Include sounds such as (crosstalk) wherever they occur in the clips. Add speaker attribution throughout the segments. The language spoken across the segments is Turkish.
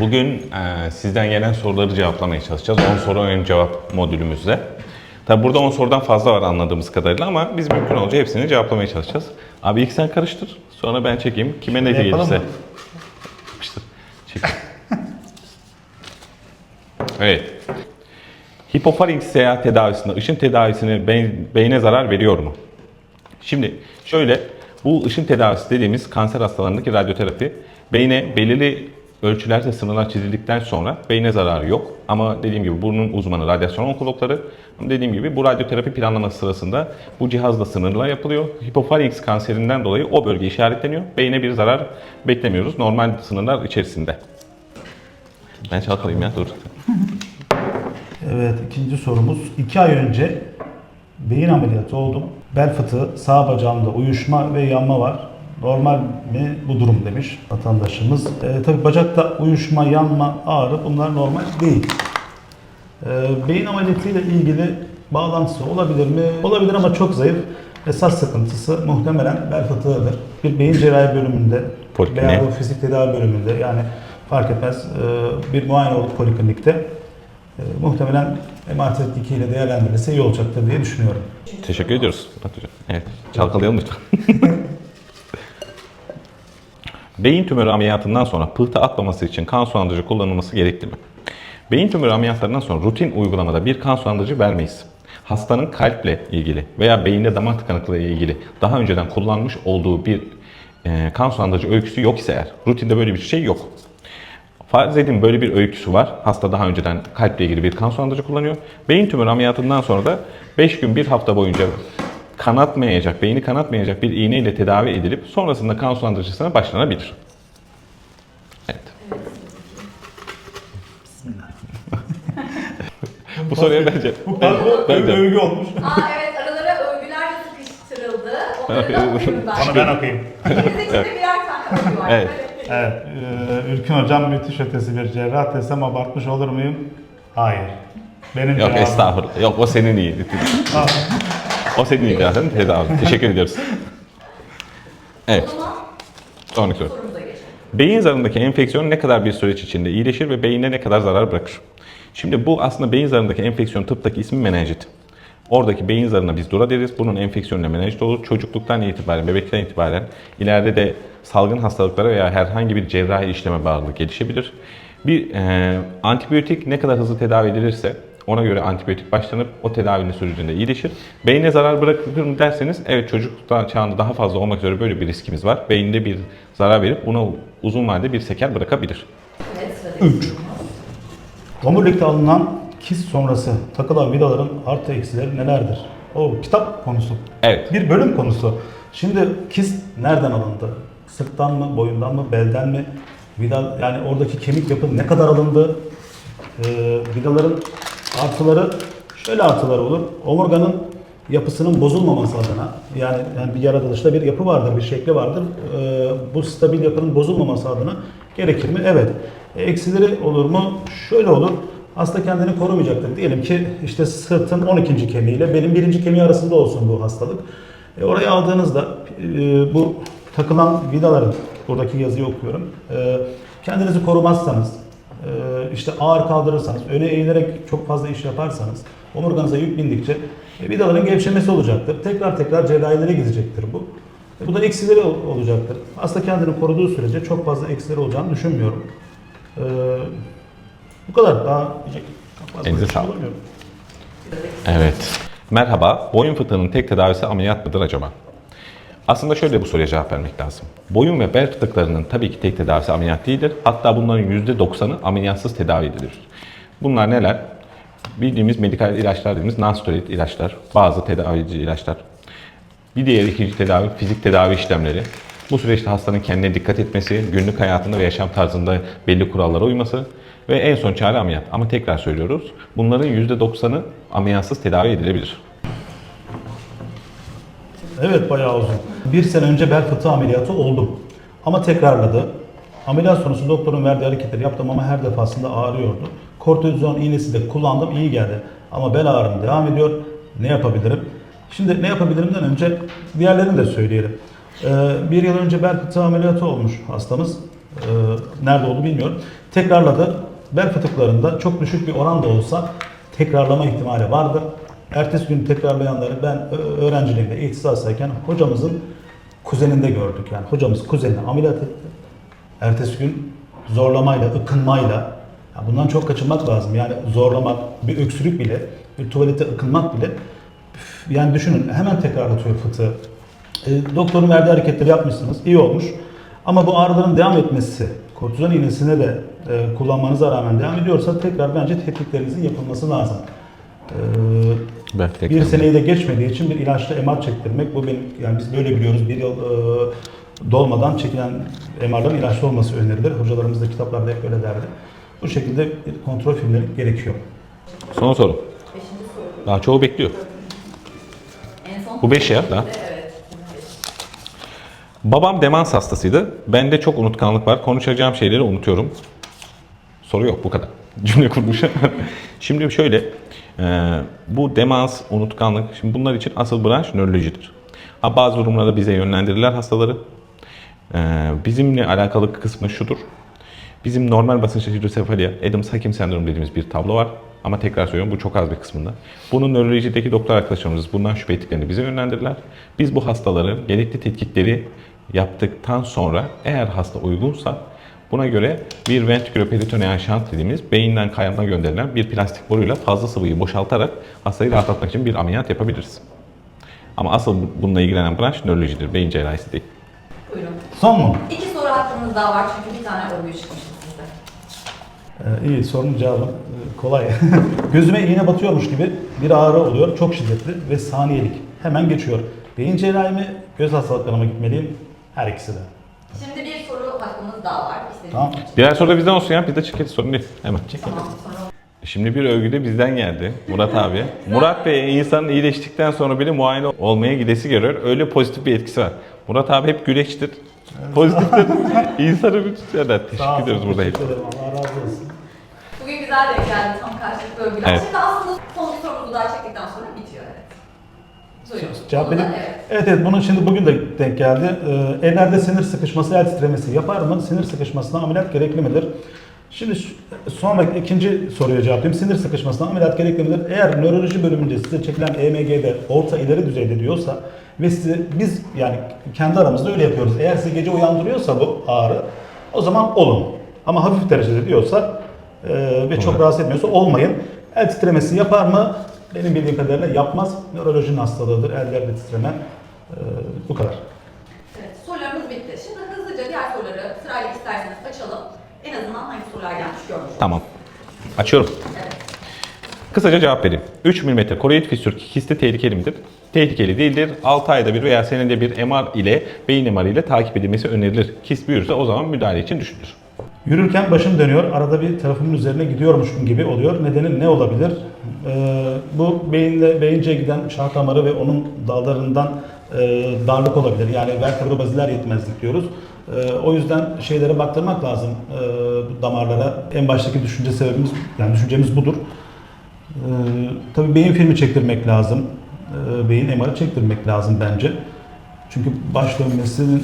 Speaker 1: Bugün e, sizden gelen soruları cevaplamaya çalışacağız. 10 soru ön cevap modülümüzde. Tabi burada 10 sorudan fazla var anladığımız kadarıyla ama biz mümkün olunca hepsini cevaplamaya çalışacağız. Abi ilk sen karıştır. Sonra ben çekeyim. Kime ne
Speaker 2: Yapalım
Speaker 1: gelirse.
Speaker 2: mı?
Speaker 1: Yapıştır. Çek. evet. Hipofaring seyahat tedavisinde ışın tedavisine beyin- beyne zarar veriyor mu? Şimdi şöyle bu ışın tedavisi dediğimiz kanser hastalarındaki radyoterapi beyne belirli ölçülerde sınırlar çizildikten sonra beyne zararı yok. Ama dediğim gibi bunun uzmanı radyasyon onkologları. Dediğim gibi bu radyoterapi planlaması sırasında bu cihazla sınırlar yapılıyor. Hipofarinx kanserinden dolayı o bölge işaretleniyor. Beyne bir zarar beklemiyoruz normal sınırlar içerisinde. Ben çalkalayayım ya dur.
Speaker 2: Evet ikinci sorumuz. İki ay önce beyin ameliyatı oldum. Bel fıtığı, sağ bacağımda uyuşma ve yanma var. Normal mi bu durum demiş vatandaşımız. Ee, tabii bacakta uyuşma, yanma, ağrı bunlar normal değil. Ee, beyin ameliyatıyla ilgili bağlantısı olabilir mi? Olabilir ama çok zayıf. Esas sıkıntısı muhtemelen bel fıtığıdır. Bir beyin cerrahi bölümünde veya bu fizik tedavi bölümünde yani fark etmez ee, bir muayene olup poliklinikte e, muhtemelen MR2 ile değerlendirilirse iyi olacaktır diye düşünüyorum.
Speaker 1: Teşekkür ediyoruz. Evet, çalkalayalım lütfen. (laughs) Beyin tümörü ameliyatından sonra pıhtı atmaması için kan sulandırıcı kullanılması gerekli mi? Beyin tümörü ameliyatlarından sonra rutin uygulamada bir kan sulandırıcı vermeyiz. Hastanın kalple ilgili veya beyinde damar tıkanıklığı ile ilgili daha önceden kullanmış olduğu bir e, kan sulandırıcı öyküsü yok ise eğer, rutinde böyle bir şey yok. Farz edin böyle bir öyküsü var. Hasta daha önceden kalple ilgili bir kan sulandırıcı kullanıyor. Beyin tümörü ameliyatından sonra da 5 gün 1 hafta boyunca kanatmayacak, beyni kanatmayacak bir iğne ile tedavi edilip sonrasında kan sulandırıcısına başlanabilir. Evet. (laughs) Bu soruya bence... Bence-
Speaker 2: övgü olmuş.
Speaker 3: Aa evet aralara övgüler de sıkıştırıldı. Onları da okuyayım ben.
Speaker 2: Onu ben okuyayım.
Speaker 3: İkiniz için de birer tane övgü var.
Speaker 1: Evet.
Speaker 2: Evet, e, Ürkün Hocam müthiş ötesi bir cerrah desem abartmış olur muyum? Hayır. Benim
Speaker 1: Yok
Speaker 2: cevabım-
Speaker 1: estağfurullah. Yok o senin iyi. O senin iyi zaten tedavi. Teşekkür ediyoruz. Evet. Sonraki soru. Beyin zarındaki enfeksiyon ne kadar bir süreç içinde iyileşir ve beyine ne kadar zarar bırakır? Şimdi bu aslında beyin zarındaki enfeksiyon tıptaki ismi menenjit. Oradaki beyin zarına biz dura deriz. Bunun enfeksiyonuyla menenjit olur. Çocukluktan itibaren, bebekten itibaren ileride de salgın hastalıklara veya herhangi bir cerrahi işleme bağlı gelişebilir. Bir e, antibiyotik ne kadar hızlı tedavi edilirse ona göre antibiyotik başlanıp o tedavinin sürecinde iyileşir. Beyne zarar bırakır mı derseniz evet çocukluktan çağında daha fazla olmak üzere böyle bir riskimiz var. Beyinde bir zarar verip buna uzun vadede bir seker bırakabilir.
Speaker 3: Evet sıradaki
Speaker 2: Üç.
Speaker 3: sorumuz.
Speaker 2: Omurilikte alınan kist sonrası takılan vidaların artı eksileri nelerdir? O kitap konusu.
Speaker 1: Evet.
Speaker 2: Bir bölüm konusu. Şimdi kist nereden alındı? Sırttan mı, boyundan mı, belden mi? Vida yani oradaki kemik yapı ne kadar alındı? Ee, vidaların artıları şöyle artıları olur. Omurganın yapısının bozulmaması adına yani, yani bir yaratılışta bir yapı vardır, bir şekli vardır. Ee, bu stabil yapının bozulmaması adına gerekir mi? Evet. E, eksileri olur mu? Şöyle olur. Hasta kendini korumayacaktır. Diyelim ki işte sırtın 12. kemiğiyle benim birinci kemiği arasında olsun bu hastalık. E, oraya aldığınızda e, bu takılan vidaların, buradaki yazıyı okuyorum. E, kendinizi korumazsanız, işte ağır kaldırırsanız, öne eğilerek çok fazla iş yaparsanız, omurganıza yük bindikçe e, vidaların gevşemesi olacaktır. Tekrar tekrar cerrahilere gidecektir bu. E, bu da eksileri ol- olacaktır. Hasta kendini koruduğu sürece çok fazla eksileri olacağını düşünmüyorum. E, bu kadar. Daha
Speaker 1: Elinize
Speaker 2: şey
Speaker 1: sağlık. Evet. Merhaba. Boyun fıtığının tek tedavisi ameliyat mıdır acaba? Aslında şöyle bu soruya cevap vermek lazım. Boyun ve bel fıtıklarının tabii ki tek tedavisi ameliyat değildir. Hatta bunların %90'ı ameliyatsız tedavi edilir. Bunlar neler? Bildiğimiz medikal ilaçlar dediğimiz non-steroid ilaçlar, bazı tedavici ilaçlar. Bir diğer ikinci tedavi fizik tedavi işlemleri. Bu süreçte hastanın kendine dikkat etmesi, günlük hayatında ve yaşam tarzında belli kurallara uyması ve en son çare ameliyat. Ama tekrar söylüyoruz, bunların %90'ı ameliyatsız tedavi edilebilir.
Speaker 2: Evet bayağı uzun. Bir sene önce bel fıtığı ameliyatı oldum. Ama tekrarladı. Ameliyat sonrası doktorun verdiği hareketleri yaptım ama her defasında ağrıyordu. Kortizon iğnesi de kullandım iyi geldi. Ama bel ağrım devam ediyor. Ne yapabilirim? Şimdi ne yapabilirimden önce diğerlerini de söyleyelim. Ee, bir yıl önce bel fıtığı ameliyatı olmuş hastamız. Ee, nerede oldu bilmiyorum. Tekrarladı. Bel fıtıklarında çok düşük bir oran da olsa tekrarlama ihtimali vardı. Ertesi gün tekrarlayanları ben öğrenciliğimde ihtisaslıyken hocamızın kuzeninde gördük. Yani hocamız kuzenini ameliyat etti. Ertesi gün zorlamayla, ıkınmayla, ya bundan çok kaçınmak lazım. Yani zorlamak, bir öksürük bile, bir tuvalete ıkınmak bile, yani düşünün hemen tekrarlatıyor fıtığı. E, doktorun verdiği hareketleri yapmışsınız, iyi olmuş. Ama bu ağrıların devam etmesi, kortizon iğnesine de e, kullanmanıza rağmen devam ediyorsa tekrar bence tetkiklerinizin yapılması lazım. E,
Speaker 1: Belki
Speaker 2: bir seneyi de geçmediği için bir ilaçla MR çektirmek bu benim yani biz böyle biliyoruz bir yıl e, dolmadan çekilen MR'ların ilaçlı olması önerilir. Hocalarımız da kitaplarda hep böyle derdi. Bu şekilde bir kontrol filmleri gerekiyor.
Speaker 1: Son soru. Daha çoğu bekliyor. Bu beş ya daha.
Speaker 3: Evet.
Speaker 1: Babam demans hastasıydı. Bende çok unutkanlık var. Konuşacağım şeyleri unutuyorum. Soru yok bu kadar. Cümle kurmuş. (laughs) şimdi şöyle. e, bu demans, unutkanlık. Şimdi bunlar için asıl branş nörolojidir. Ha, bazı durumlarda bize yönlendirirler hastaları. E, bizimle alakalı kısmı şudur. Bizim normal basınçlı hidrosefaliye, Adams-Hakim sendromu dediğimiz bir tablo var. Ama tekrar söylüyorum bu çok az bir kısmında. Bunu nörolojideki doktor arkadaşlarımız bundan şüphe ettiklerini bize yönlendirirler. Biz bu hastaların gerekli tetkikleri yaptıktan sonra eğer hasta uygunsa buna göre bir ventriküloperitoneal şant dediğimiz beyinden kaynağa gönderilen bir plastik boruyla fazla sıvıyı boşaltarak hastayı rahatlatmak için bir ameliyat yapabiliriz. Ama asıl bununla ilgilenen branş nörolojidir, beyin cerrahisi değil.
Speaker 3: Buyurun.
Speaker 2: Son mu?
Speaker 3: İki soru hakkınız daha var çünkü bir tane örgü çıkmıştı sizde.
Speaker 2: Ee, iyi sorunun cevabı e, kolay. (laughs) Gözüme iğne batıyormuş gibi bir ağrı oluyor. Çok şiddetli ve saniyelik. Hemen geçiyor. Beyin cerrahi mi, göz hastalıklarına mı gitmeliyim? Her ikisi de.
Speaker 3: Şimdi bir daha var. İstediğiniz
Speaker 2: Tamam.
Speaker 3: için.
Speaker 1: Diğer soru da bizden olsun ya, biz de çekeriz sorun değil. Hemen.
Speaker 3: Tamam. Sonra
Speaker 1: Şimdi bir övgü de bizden geldi. Murat abi. Murat Bey insanın iyileştikten sonra bile muayene olmaya gidesi görüyor. Öyle pozitif bir etkisi var. Murat abi hep güleçtir. Pozitiftir. (laughs) İnsanı bir evet, teşekkür ediyoruz burada hep.
Speaker 2: Teşekkür ederim. Allah razı olsun.
Speaker 3: Bugün güzel denk geldi tam karşılıklı övgüler.
Speaker 1: Evet.
Speaker 3: Şimdi aslında son bir sorumuzu daha çektikten sonra. Buyurun.
Speaker 2: Cevap vereyim.
Speaker 3: Evet.
Speaker 2: Evet evet bunun şimdi bugün de denk geldi. Ee, ellerde sinir sıkışması, el titremesi yapar mı? Sinir sıkışmasına ameliyat gerekli midir? Şimdi sonraki ikinci soruya cevaplayayım. Sinir sıkışmasına ameliyat gerekli midir? Eğer nöroloji bölümünde size çekilen EMG'de orta ileri düzeyde diyorsa ve size biz yani kendi aramızda öyle yapıyoruz. Eğer sizi gece uyandırıyorsa bu ağrı o zaman olun. Ama hafif derecede diyorsa e, ve çok
Speaker 1: Olmaz.
Speaker 2: rahatsız etmiyorsa olmayın. El titremesi yapar mı? Benim bildiğim kadarıyla yapmaz. Nörolojinin hastalığıdır. Ellerde titreme. E, bu kadar.
Speaker 3: Evet, sorularımız bitti. Şimdi hızlıca diğer soruları sırayla isterseniz açalım. En azından hangi sorular gelmiş görmüş.
Speaker 1: Tamam. Açıyorum.
Speaker 3: Evet.
Speaker 1: Kısaca cevap vereyim. 3 mm koroid fistül kisti tehlikeli midir? Tehlikeli değildir. 6 ayda bir veya senede bir MR ile beyin MR ile takip edilmesi önerilir. Kist büyürse o zaman müdahale için düşünülür.
Speaker 2: Yürürken başım dönüyor. Arada bir tarafımın üzerine gidiyormuşum gibi oluyor. Nedeni ne olabilir? Ee, bu beyinle beyince giden şah damarı ve onun dallarından e, darlık olabilir. Yani vertebrobaziler yetmezlik diyoruz. Ee, o yüzden şeylere baktırmak lazım e, damarlara. En baştaki düşünce sebebimiz, yani düşüncemiz budur. Ee, tabii beyin filmi çektirmek lazım. Ee, beyin MR'ı çektirmek lazım bence. Çünkü baş dönmesinin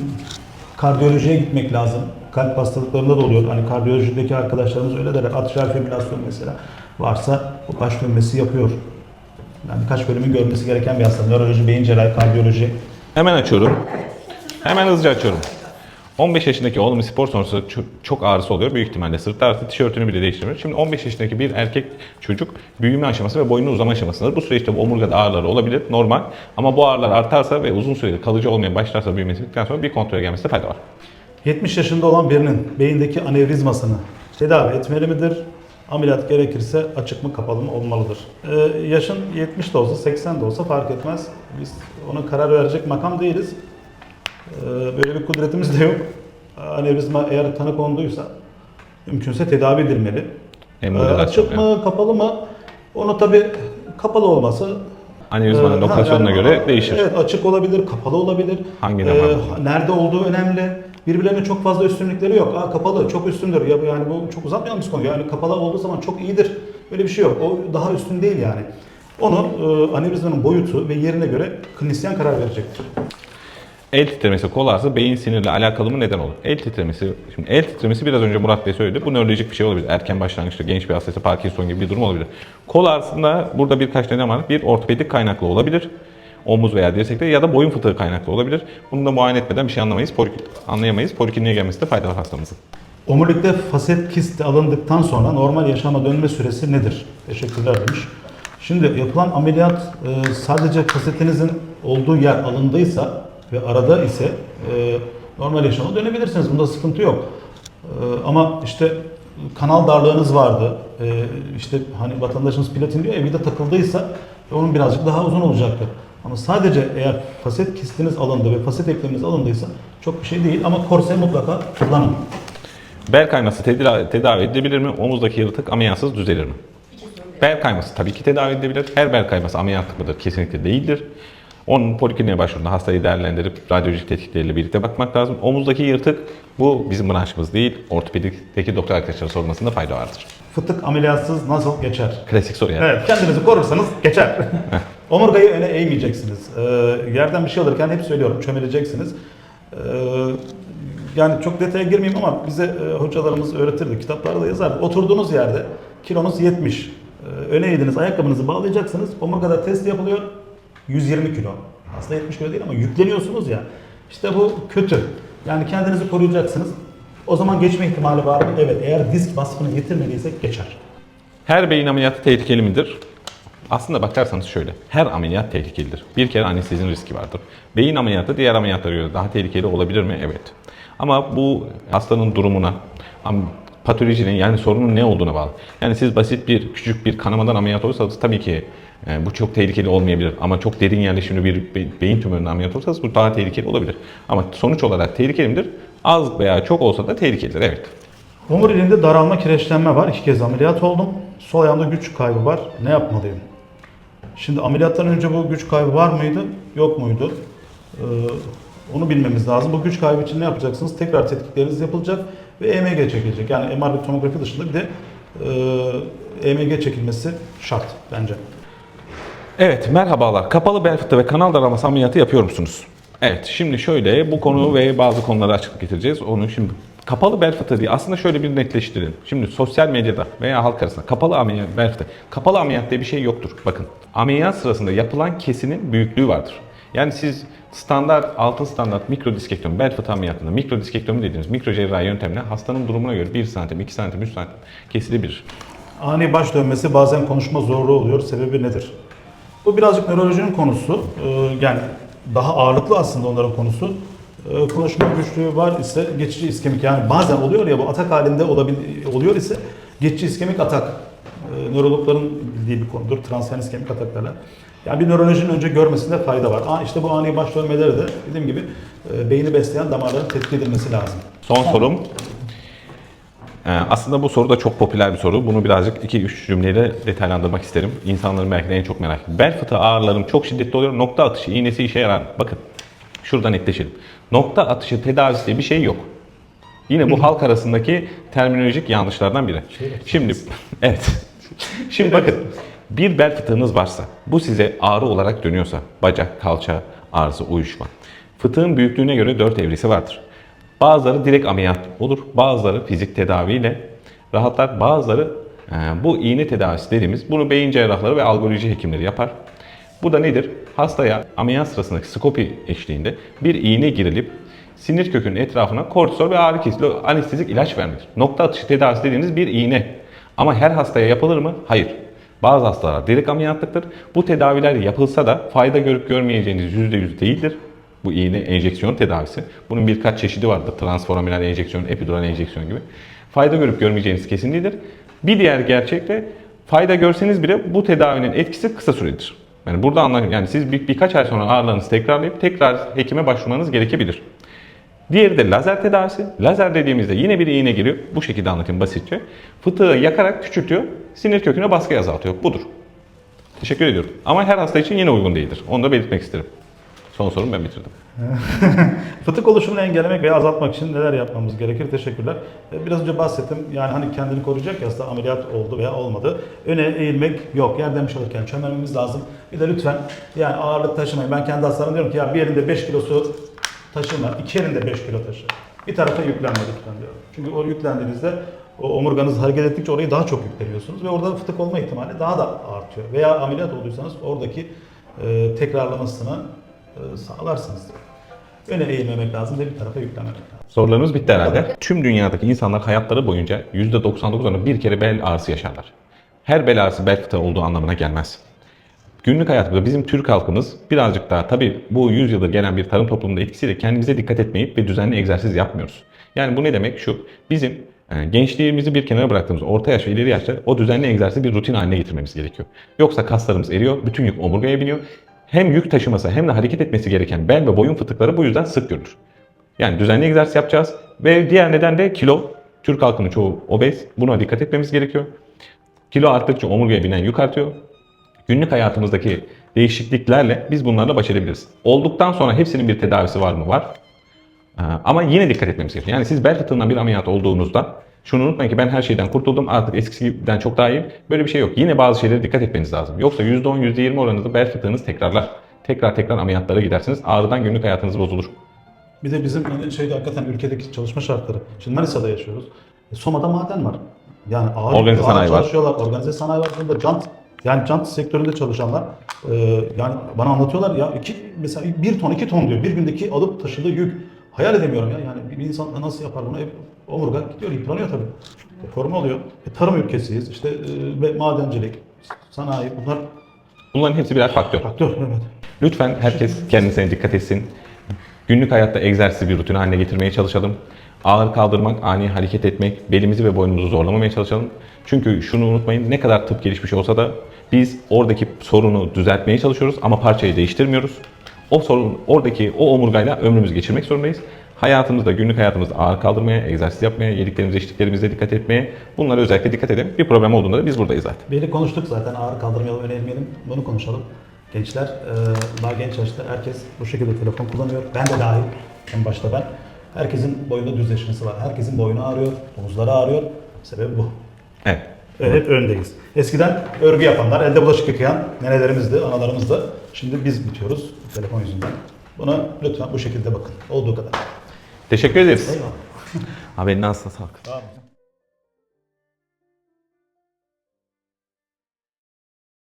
Speaker 2: kardiyolojiye gitmek lazım. Kalp hastalıklarında da oluyor. Hani kardiyolojideki arkadaşlarımız öyle derler. Atrial fibrilasyon mesela varsa bu baş dönmesi yapıyor. Yani birkaç bölümün görmesi gereken bir hastalık. Nöroloji, beyin cerrahi, kardiyoloji.
Speaker 1: Hemen açıyorum. Hemen hızlıca açıyorum. 15 yaşındaki oğlumun spor sonrası ço- çok ağrısı oluyor. Büyük ihtimalle sırt ağrısı tişörtünü bile değiştirmiyor. Şimdi 15 yaşındaki bir erkek çocuk büyüme aşaması ve boyunun uzama aşamasındadır. Bu süreçte bu omurgada ağrıları olabilir normal. Ama bu ağrılar artarsa ve uzun süreli kalıcı olmaya başlarsa büyümesi bittikten sonra bir kontrole gelmesinde fayda var.
Speaker 2: 70 yaşında olan birinin beyindeki anevrizmasını tedavi etmeli midir? Ameliyat gerekirse açık mı kapalı mı olmalıdır? Ee, yaşın 70 de olsa 80 de olsa fark etmez. Biz ona karar verecek makam değiliz. Ee, böyle bir kudretimiz de yok. Anevrizma eğer tanı konduysa mümkünse tedavi edilmeli. Ee, açık mı kapalı mı? Onu tabi kapalı olması
Speaker 1: Anevrizmanın
Speaker 2: ee,
Speaker 1: lokasyonuna
Speaker 2: ha,
Speaker 1: göre
Speaker 2: yani,
Speaker 1: değişir.
Speaker 2: Evet açık olabilir, kapalı olabilir.
Speaker 1: Hangi
Speaker 2: Ee, nerede olduğu önemli. Birbirlerine çok fazla üstünlükleri yok. Aa kapalı çok üstündür. Ya yani bu çok uzatmayalım biz konuyu. Yani kapalı olduğu zaman çok iyidir. Öyle bir şey yok. O daha üstün değil yani. Onu e, anevrizmanın boyutu ve yerine göre klinisyen karar verecektir.
Speaker 1: El titremesi, kol ağrısı beyin sinirle alakalı mı neden olur? El titremesi, şimdi el titremesi biraz önce Murat Bey söyledi. Bu nörolojik bir şey olabilir. Erken başlangıçta genç bir hastası Parkinson gibi bir durum olabilir. Kol ağrısında burada birkaç neden var. Bir ortopedik kaynaklı olabilir. Omuz veya dirsekte ya da boyun fıtığı kaynaklı olabilir. Bunu da muayene etmeden bir şey anlamayız. Polik, anlayamayız. Polikliniğe gelmesi de faydalı hastamızın.
Speaker 2: Omurilikte faset kisti alındıktan sonra normal yaşama dönme süresi nedir? Teşekkürler demiş. Şimdi yapılan ameliyat e, sadece fasetinizin olduğu yer alındıysa ve arada ise e, normal yaşama dönebilirsiniz. Bunda sıkıntı yok. E, ama işte kanal darlığınız vardı. İşte hani vatandaşımız platin diyor evde takıldıysa onun birazcık daha uzun olacaktır. Ama sadece eğer faset kistiniz alındı ve faset ekleminiz alındıysa çok bir şey değil ama korse mutlaka kullanın.
Speaker 1: Bel kayması tedavi, tedavi edilebilir mi? Omuzdaki yırtık ameliyatsız düzelir mi? Bel kayması tabii ki tedavi edilebilir. Her bel kayması ameliyatlık mıdır? Kesinlikle değildir. Onun polikliniğe başvurduğunda hastayı değerlendirip radyolojik tetkikleriyle birlikte bakmak lazım. Omuzdaki yırtık bu bizim branşımız değil. Ortopedikteki doktor arkadaşlara sormasında fayda vardır.
Speaker 2: Fıtık ameliyatsız nasıl geçer?
Speaker 1: Klasik soru yani.
Speaker 2: Evet, kendinizi korursanız geçer. Omurgayı öne eğmeyeceksiniz. Ee, yerden bir şey alırken hep söylüyorum, çömeleceksiniz. Ee, yani çok detaya girmeyeyim ama bize e, hocalarımız öğretirdi, kitaplarda da yazardı. Oturduğunuz yerde kilonuz 70. Ee, öne eğdiniz, ayakkabınızı bağlayacaksınız. Omurgada test yapılıyor, 120 kilo. Aslında 70 kilo değil ama yükleniyorsunuz ya. İşte bu kötü. Yani kendinizi koruyacaksınız. O zaman geçme ihtimali var mı? Evet, eğer disk vasfını yitirmediysek geçer.
Speaker 1: Her beyin ameliyatı tehlikeli midir? Aslında bakarsanız şöyle, her ameliyat tehlikelidir. Bir kere anestezinin riski vardır. Beyin ameliyatı diğer ameliyatlara göre daha tehlikeli olabilir mi? Evet. Ama bu hastanın durumuna, patolojinin yani sorunun ne olduğuna bağlı. Yani siz basit bir küçük bir kanamadan ameliyat olursanız tabii ki e, bu çok tehlikeli olmayabilir. Ama çok derin yerleşimli bir be- beyin tümöründen ameliyat olursanız bu daha tehlikeli olabilir. Ama sonuç olarak tehlikeli midir? Az veya çok olsa da tehlikelidir. Evet.
Speaker 2: Omuriliğimde daralma, kireçlenme var. İki kez ameliyat oldum. Sol ayağımda güç kaybı var. Ne yapmalıyım? Şimdi ameliyattan önce bu güç kaybı var mıydı? Yok muydu? Ee, onu bilmemiz lazım. Bu güç kaybı için ne yapacaksınız? Tekrar tetkikleriniz yapılacak ve EMG çekilecek. Yani MR ve tomografi dışında bir de e, EMG çekilmesi şart bence.
Speaker 1: Evet, merhabalar. Kapalı bel fıtığı ve kanal daralması ameliyatı yapıyor musunuz? Evet, şimdi şöyle bu konu ve bazı konulara açıklık getireceğiz. Onu şimdi kapalı bel fıtığı diye aslında şöyle bir netleştirelim. Şimdi sosyal medyada veya halk arasında kapalı ameliyat bel fıtığı. Kapalı ameliyat diye bir şey yoktur. Bakın, ameliyat sırasında yapılan kesinin büyüklüğü vardır. Yani siz standart, altın standart mikro diskektomi, bel fıtığı ameliyatında mikro diskektomi dediğiniz mikro cerrahi yöntemle hastanın durumuna göre 1 santim, 2 santim, 3 santim kesilebilir.
Speaker 2: Ani baş dönmesi bazen konuşma zorluğu oluyor. Sebebi nedir? Bu birazcık nörolojinin konusu. Ee, yani daha ağırlıklı aslında onların konusu. Ee, konuşma güçlüğü var ise geçici iskemik yani bazen oluyor ya bu atak halinde olabil- oluyor ise geçici iskemik atak. Ee, nörologların bildiği bir konudur. Transfen iskemik atak. Yani bir nörolojinin önce görmesinde fayda var. Aa, işte bu ani baş dönmeleri de dediğim gibi e, beyni besleyen damarların tetkik edilmesi lazım.
Speaker 1: Son sorum. Ee, aslında bu soru da çok popüler bir soru. Bunu birazcık 2-3 cümleyle detaylandırmak isterim. İnsanların belki de en çok merak ettiği. Bel fıtığı ağrılarım çok şiddetli oluyor. Nokta atışı iğnesi işe yarar. Bakın şurada netleşelim. Nokta atışı tedavisi diye bir şey yok. Yine bu halk arasındaki terminolojik yanlışlardan biri. Şimdi (laughs) evet. Şimdi bakın bir bel fıtığınız varsa bu size ağrı olarak dönüyorsa bacak, kalça ağrısı, uyuşma. Fıtığın büyüklüğüne göre 4 evresi vardır. Bazıları direkt ameliyat olur, bazıları fizik tedaviyle rahatlar, bazıları e, bu iğne tedavisi dediğimiz bunu beyin cerrahları ve algoloji hekimleri yapar. Bu da nedir? Hastaya ameliyat sırasındaki skopi eşliğinde bir iğne girilip sinir kökünün etrafına kortizol ve ağrı kesici anestezik ilaç vermek. Nokta atışı tedavisi dediğimiz bir iğne. Ama her hastaya yapılır mı? Hayır. Bazı hastalar direkt ameliyatlıktır. Bu tedaviler yapılsa da fayda görüp görmeyeceğiniz %100 değildir. Bu iğne enjeksiyon tedavisi. Bunun birkaç çeşidi vardır. Transforaminal enjeksiyon, epidural enjeksiyon gibi. Fayda görüp görmeyeceğiniz kesin değildir. Bir diğer gerçek de fayda görseniz bile bu tedavinin etkisi kısa süredir. Yani burada anlayın. Yani siz bir, birkaç ay sonra ağrılarınızı tekrarlayıp tekrar hekime başvurmanız gerekebilir. Diğeri de lazer tedavisi. Lazer dediğimizde yine bir iğne giriyor. Bu şekilde anlatayım basitçe. Fıtığı yakarak küçültüyor. Sinir köküne baskı azaltıyor. Budur. Teşekkür ediyorum. Ama her hasta için yine uygun değildir. Onu da belirtmek isterim. Son sorumu ben bitirdim. (laughs)
Speaker 2: Fıtık oluşumunu engellemek veya azaltmak için neler yapmamız gerekir? Teşekkürler. Ee, Biraz önce bahsettim. Yani hani kendini koruyacak ya hasta ameliyat oldu veya olmadı. Öne eğilmek yok. Yerden bir şey alırken çömelmemiz lazım. Bir de lütfen yani ağırlık taşımayın. Ben kendi hastalarıma diyorum ki ya bir elinde 5 kilosu taşın var. İki elinde 5 kilo taşı. Bir tarafa yüklenme lütfen diyor. Çünkü o yüklendiğinizde o omurganız hareket ettikçe orayı daha çok yükleniyorsunuz ve orada fıtık olma ihtimali daha da artıyor. Veya ameliyat olduysanız oradaki e, tekrarlamasını e, sağlarsınız. Öne eğilmemek lazım ve bir tarafa yüklenmemek lazım.
Speaker 1: Sorularımız bitti herhalde. Tüm dünyadaki insanlar hayatları boyunca %99 oranında bir kere bel ağrısı yaşarlar. Her bel ağrısı bel fıtığı olduğu anlamına gelmez. Günlük hayatımızda bizim Türk halkımız birazcık daha tabii bu 100 yıldır gelen bir tarım toplumunda etkisiyle kendimize dikkat etmeyip ve düzenli egzersiz yapmıyoruz. Yani bu ne demek? Şu, bizim e, gençliğimizi bir kenara bıraktığımız orta yaş ve ileri yaşta o düzenli egzersizi bir rutin haline getirmemiz gerekiyor. Yoksa kaslarımız eriyor, bütün yük omurgaya biniyor. Hem yük taşıması hem de hareket etmesi gereken bel ve boyun fıtıkları bu yüzden sık görülür. Yani düzenli egzersiz yapacağız ve diğer neden de kilo. Türk halkının çoğu obez. Buna dikkat etmemiz gerekiyor. Kilo arttıkça omurgaya binen yük artıyor. Günlük hayatımızdaki değişikliklerle biz bunlarla baş edebiliriz. Olduktan sonra hepsinin bir tedavisi var mı? Var. Ee, Ama yine dikkat etmemiz gerekiyor. Yani siz bel fıtığından bir ameliyat olduğunuzda şunu unutmayın ki ben her şeyden kurtuldum artık eskisinden çok daha iyiyim. Böyle bir şey yok. Yine bazı şeylere dikkat etmeniz lazım. Yoksa %10, %20 oranında bel fıtığınız tekrarlar. Tekrar tekrar ameliyatlara gidersiniz. Ağrıdan günlük hayatınız bozulur.
Speaker 2: Bir de bizim hani şeyde hakikaten ülkedeki çalışma şartları. Şimdi Manisa'da yaşıyoruz. E, Soma'da maden var. Yani ağır,
Speaker 1: Organize
Speaker 2: ağır
Speaker 1: sanayi var.
Speaker 2: çalışıyorlar. Organize sanayi var. Burada jant yani jant sektöründe çalışanlar e, yani bana anlatıyorlar ya iki, mesela bir ton iki ton diyor. Bir gündeki alıp taşıdığı yük. Hayal edemiyorum ya. Yani bir insan nasıl yapar bunu? E, omurga gidiyor, yıpranıyor tabii. Deforme oluyor. E, tarım ülkesiyiz. İşte e, ve madencilik, sanayi bunlar
Speaker 1: Bunların hepsi birer faktör.
Speaker 2: faktör. Evet.
Speaker 1: Lütfen herkes kendisine dikkat etsin. Günlük hayatta egzersizi bir rutin haline getirmeye çalışalım. Ağır kaldırmak, ani hareket etmek, belimizi ve boynumuzu zorlamamaya çalışalım. Çünkü şunu unutmayın, ne kadar tıp gelişmiş olsa da biz oradaki sorunu düzeltmeye çalışıyoruz ama parçayı değiştirmiyoruz. O sorun, oradaki o omurgayla ömrümüzü geçirmek zorundayız. Hayatımızda, günlük hayatımızda ağır kaldırmaya, egzersiz yapmaya, yediklerimize, içtiklerimize dikkat etmeye, bunlara özellikle dikkat edelim. Bir problem olduğunda da biz buradayız zaten.
Speaker 2: Beni konuştuk zaten ağır kaldırmayalım, önermeyelim. Bunu konuşalım. Gençler, e, daha genç yaşta herkes bu şekilde telefon kullanıyor. Ben de dahil, en başta ben. Herkesin boyunda düzleşmesi var. Herkesin boynu ağrıyor, omuzları ağrıyor. Sebebi bu.
Speaker 1: Evet.
Speaker 2: Evet, hep öndeyiz. Eskiden örgü yapanlar, elde bulaşık yıkayan nenelerimizdi, analarımızdı. Şimdi biz bitiyoruz telefon yüzünden. Buna lütfen bu şekilde bakın. Olduğu kadar.
Speaker 1: Teşekkür ederiz.
Speaker 2: Eyvallah.
Speaker 1: Abi eline sağlık.
Speaker 2: Tamam.